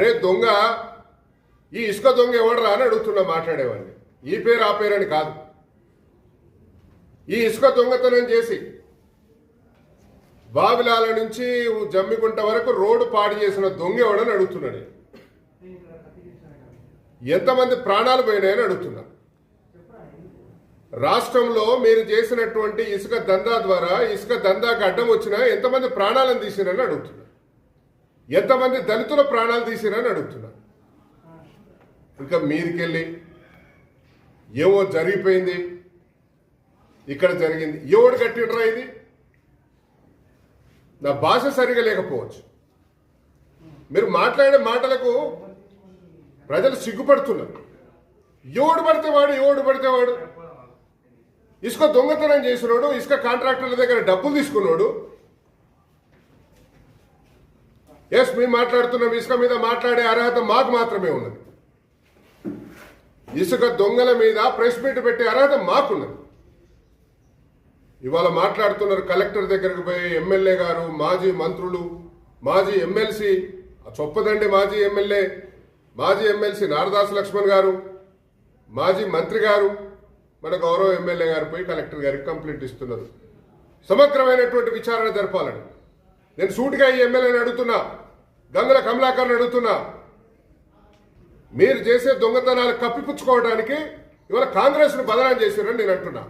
అరే దొంగ ఈ ఇసుక దొంగ ఎవడరా అని అడుగుతున్నా మాట్లాడేవాడిని. ఈ పేరు ఆ పేరు అని కాదు. ఈ ఇసుక దొంగతనం చేసి బావిలాల నుంచి జమ్మికుంట వరకు రోడ్డు పాడు చేసిన దొంగ ఎవడని అడుగుతున్నాడు. ఎంతమంది ప్రాణాలు పోయినాయని అడుగుతున్నా. రాష్ట్రంలో మీరు చేసినటువంటి ఇసుక దందా ద్వారా ఇసుక దందాకి అడ్డం వచ్చినా ఎంతమంది ప్రాణాలను తీసినని అడుగుతున్నా. ఎంతమంది దళితుల ప్రాణాలు తీసిరని అడుగుతున్నా. ఇంకా మీదికెళ్ళి ఏవో జరిగిపోయింది ఇక్కడ జరిగింది ఎవడు కట్టిండ్రా ఇది? నా భాష సరిగా లేకపోవచ్చు. మీరు మాట్లాడే మాటలకు ప్రజలు సిగ్గుపడుతున్నారు. ఎవడు పడితే వాడు ఎవడు పడితే వాడు. ఇసుక దొంగతనం చేసినోడు ఇసుక కాంట్రాక్టర్ల దగ్గర డబ్బులు తీసుకున్నాడు ఎస్ మేము మాట్లాడుతున్నాం ఇసుక మీద మాట్లాడే అర్హత మాకు మాత్రమే ఉన్నది. ఇసుక దొంగల మీద ప్రెస్ మీట్ పెట్టే అర్హత మాకున్నది. ఇవాళ మాట్లాడుతున్నారు కలెక్టర్ దగ్గరకు పోయి ఎమ్మెల్యే గారు మాజీ మంత్రులు మాజీ ఎమ్మెల్సీ చొప్పదండి మాజీ ఎమ్మెల్యే మాజీ ఎమ్మెల్సీ నారదాస లక్ష్మణ్ గారు మాజీ మంత్రి గారు మన గౌరవ ఎమ్మెల్యే గారు పోయి కలెక్టర్ గారికి కంప్లైంట్ ఇస్తున్నారు. సమగ్రమైనటువంటి విచారణ జరపాలని. నేను సూటిగా ఈ ఎమ్మెల్యేని అడుగుతున్నా గంగుల కమలాకర్ని అడుగుతున్నా. మీరు చేసే దొంగతనాలు కప్పిపుచ్చుకోవడానికి ఇవాళ కాంగ్రెస్ను బదనాం చేశారని నేను అంటున్నా.